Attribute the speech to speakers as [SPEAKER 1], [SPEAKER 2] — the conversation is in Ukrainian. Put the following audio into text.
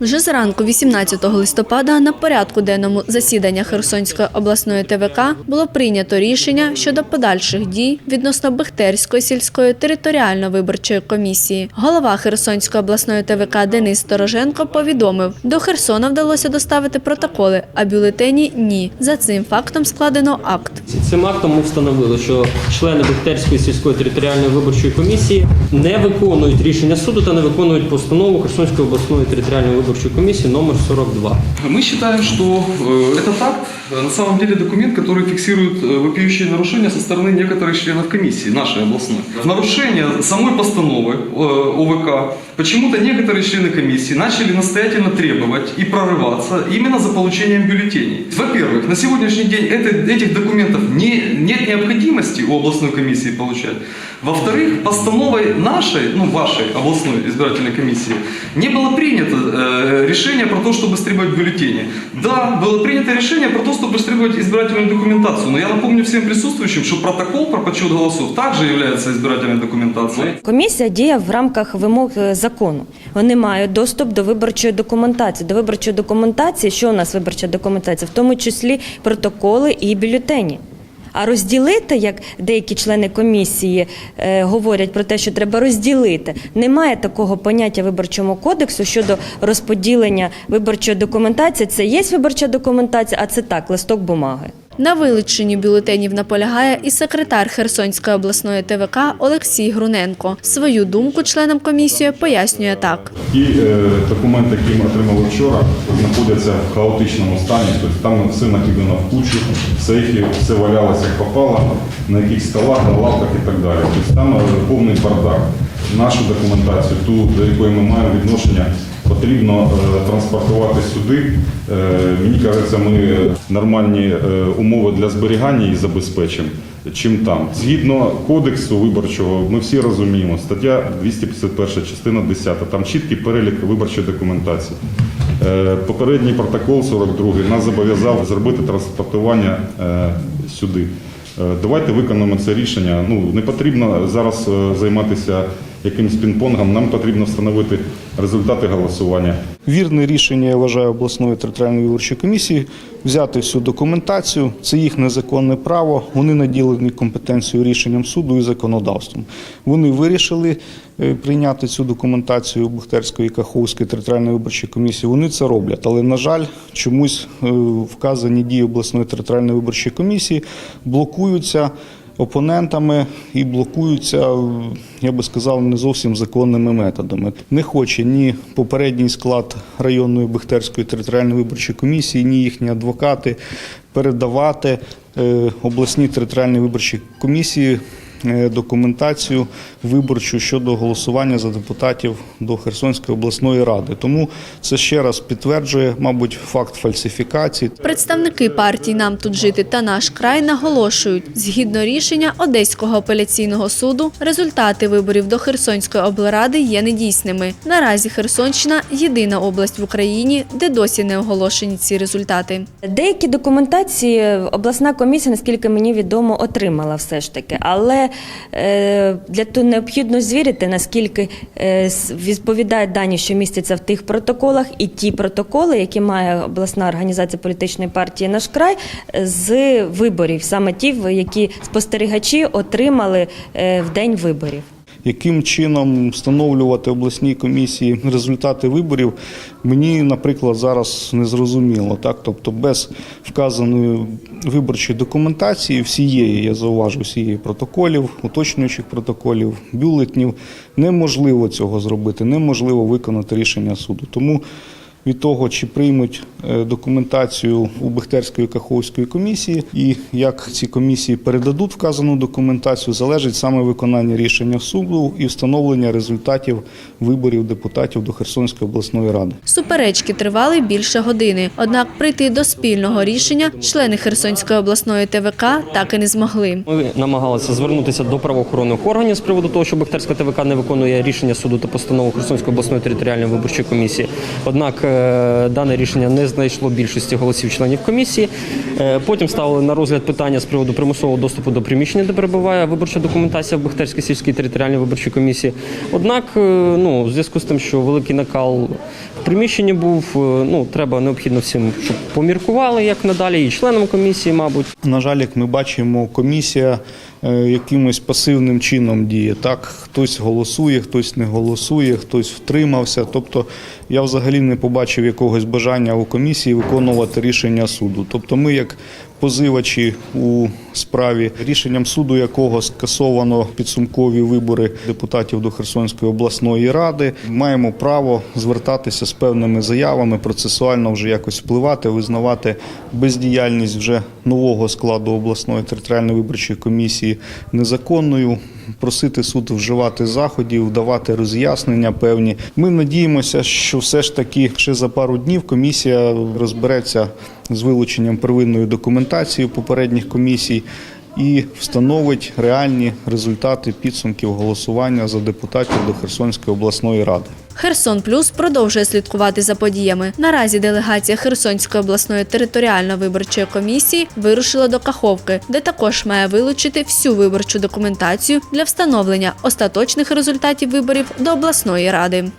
[SPEAKER 1] Вже зранку, 18 листопада, на порядку денному засідання Херсонської обласної ТВК було прийнято рішення щодо подальших дій відносно Бехтерської сільської територіально-виборчої комісії. Голова Херсонської обласної ТВК Денис Стороженко повідомив, до Херсона вдалося доставити протоколи, а бюлетені – ні. За цим фактом складено акт.
[SPEAKER 2] Цим актом ми встановили, що члени Бехтерської сільської територіальної виборчої комісії не виконують рішення суду та не виконують постанову Херсонської обласної територіальної виборчої комісії номер 42.
[SPEAKER 3] Мы считаем, что э, этот акт э, на самом деле документ, который фиксирует э, вопиющие нарушения со стороны некоторых членов комиссии, нашей областной. В нарушение самой постановы э, ОВК почему-то некоторые члены комиссии начали настоятельно требовать и прорываться именно за получением бюллетеней. Во-первых, на сегодняшний день это- этих документов не, нет необходимости у областной комиссии получать. Во-вторых, постановой нашей, ну вашей областной избирательной комиссии не было принято э, решение про то, чтобы стребовать бюллетени. Да, было принято решение про то, чтобы стребовать избирательную документацию. Но я напомню всем присутствующим, что протокол про подсчет голосов также является избирательной документацией.
[SPEAKER 4] Комісія діє в рамках вимог е, закону. Вони мають доступ до виборчої документації. До виборчої документації, що у нас виборча документація, в тому числі протоколи і бюлетені. А розділити, як деякі члени комісії е, говорять про те, що треба розділити, немає такого поняття виборчому кодексу щодо розподілення виборчої документації. Це є виборча документація, а це так, листок бумаги.
[SPEAKER 1] На вилученні бюлетенів наполягає і секретар Херсонської обласної ТВК Олексій Груненко. Свою думку членам комісії пояснює так.
[SPEAKER 5] Ті е, документи, які ми отримали вчора, знаходяться в хаотичному стані. Тобто там все накидано в кучу, сейфі, все валялося як попало, на яких столах, на лавках і так далі. Тобто там е, повний бардак. Нашу документацію, ту, до якої ми маємо відношення, потрібно е, транспортувати сюди. Е, мені кажеться, ми нормальні е, умови для зберігання її забезпечимо, чим там. Згідно кодексу виборчого, ми всі розуміємо, стаття 251 частина 10, там чіткий перелік виборчої документації. Попередній протокол 42 нас зобов'язав зробити транспортування сюди. Давайте виконаємо це рішення. Ну не потрібно зараз займатися якимсь пінг-понгом. Нам потрібно встановити результати голосування.
[SPEAKER 6] Вірне рішення, я вважаю, обласної територіальної виборчої комісії взяти всю документацію. Це їх незаконне право. Вони наділені компетенцією рішенням суду і законодавством. Вони вирішили е, прийняти цю документацію Бухтерської і Каховської територіальної виборчої комісії. Вони це роблять. Але, на жаль, чомусь е, вказані дії обласної територіальної виборчої комісії блокуються опонентами і блокуються, я би сказав, не зовсім законними методами. Не хоче ні попередній склад районної Бехтерської територіальної виборчої комісії, ні їхні адвокати передавати е, обласній територіальній виборчій комісії. Е, Документацію виборчу щодо голосування за депутатів до Херсонської обласної ради, тому це ще раз підтверджує, мабуть, факт фальсифікації.
[SPEAKER 1] Представники партій «Нам тут жити» та «Наш край» наголошують, згідно рішення Одеського апеляційного суду, результати виборів до Херсонської облради є недійсними. Наразі Херсонщина – єдина область в Україні, де досі не оголошені ці результати.
[SPEAKER 4] Деякі документації обласна комісія, наскільки мені відомо, отримала все ж таки. Але для того необхідно звірити, наскільки е, відповідають дані, що містяться в тих протоколах, і ті протоколи, які має обласна організація політичної партії Наш край е, з виборів, саме ті, які спостерігачі отримали е, в день виборів.
[SPEAKER 6] Яким чином встановлювати обласній комісії результати виборів, мені, наприклад, зараз не зрозуміло. Так? Тобто без вказаної виборчої документації, всієї, я зауважу, всієї протоколів, уточнюючих протоколів, бюлетнів, неможливо цього зробити, неможливо виконати рішення суду. Тому від того, чи приймуть е, документацію у Бехтерської Каховської комісії, і як ці комісії передадуть вказану документацію, залежить саме виконання рішення суду і встановлення результатів виборів депутатів до Херсонської обласної ради.
[SPEAKER 1] Суперечки тривали більше години, однак прийти до спільного рішення члени Херсонської обласної ТВК так і не змогли.
[SPEAKER 2] Ми намагалися звернутися до правоохоронних органів з приводу того, що Бехтерська ТВК не виконує рішення суду та постанову Херсонської обласної територіальної виборчої комісії. Однак е, дане рішення не знайшло більшості голосів членів комісії. Е, Потім ставили на розгляд питання з приводу примусового доступу до приміщення, де перебуває виборча документація в Бехтерській сільській територіальній виборчій комісії. Однак, е, ну, в зв'язку з тим, що великий накал приміщенні був, е, ну, треба необхідно всім, щоб поміркували, як надалі, і членам комісії, мабуть.
[SPEAKER 6] На жаль, як ми бачимо, комісія е, якимось пасивним чином діє. Так, хтось голосує, хтось не голосує, хтось втримався. Тобто я взагалі не побачив якогось бажання у комісії виконувати рішення суду. Тобто, ми, як позивачі у справі, рішенням суду якого скасовано підсумкові вибори депутатів до Херсонської обласної ради, маємо право звертатися з певними заявами, процесуально вже якось впливати, визнавати бездіяльність вже нового складу обласної територіальної виборчої комісії незаконною, просити суд вживати заходів, давати роз'яснення певні. Ми надіємося, що все ж таки ще за пару днів комісія розбереться з вилученням первинної документації попередніх комісій і встановить реальні результати підсумків голосування за депутатів до Херсонської обласної ради.
[SPEAKER 1] Херсон Плюс продовжує слідкувати за подіями. Наразі делегація Херсонської обласної територіально виборчої комісії вирушила до Каховки, де також має вилучити всю виборчу документацію для встановлення остаточних результатів виборів до обласної ради.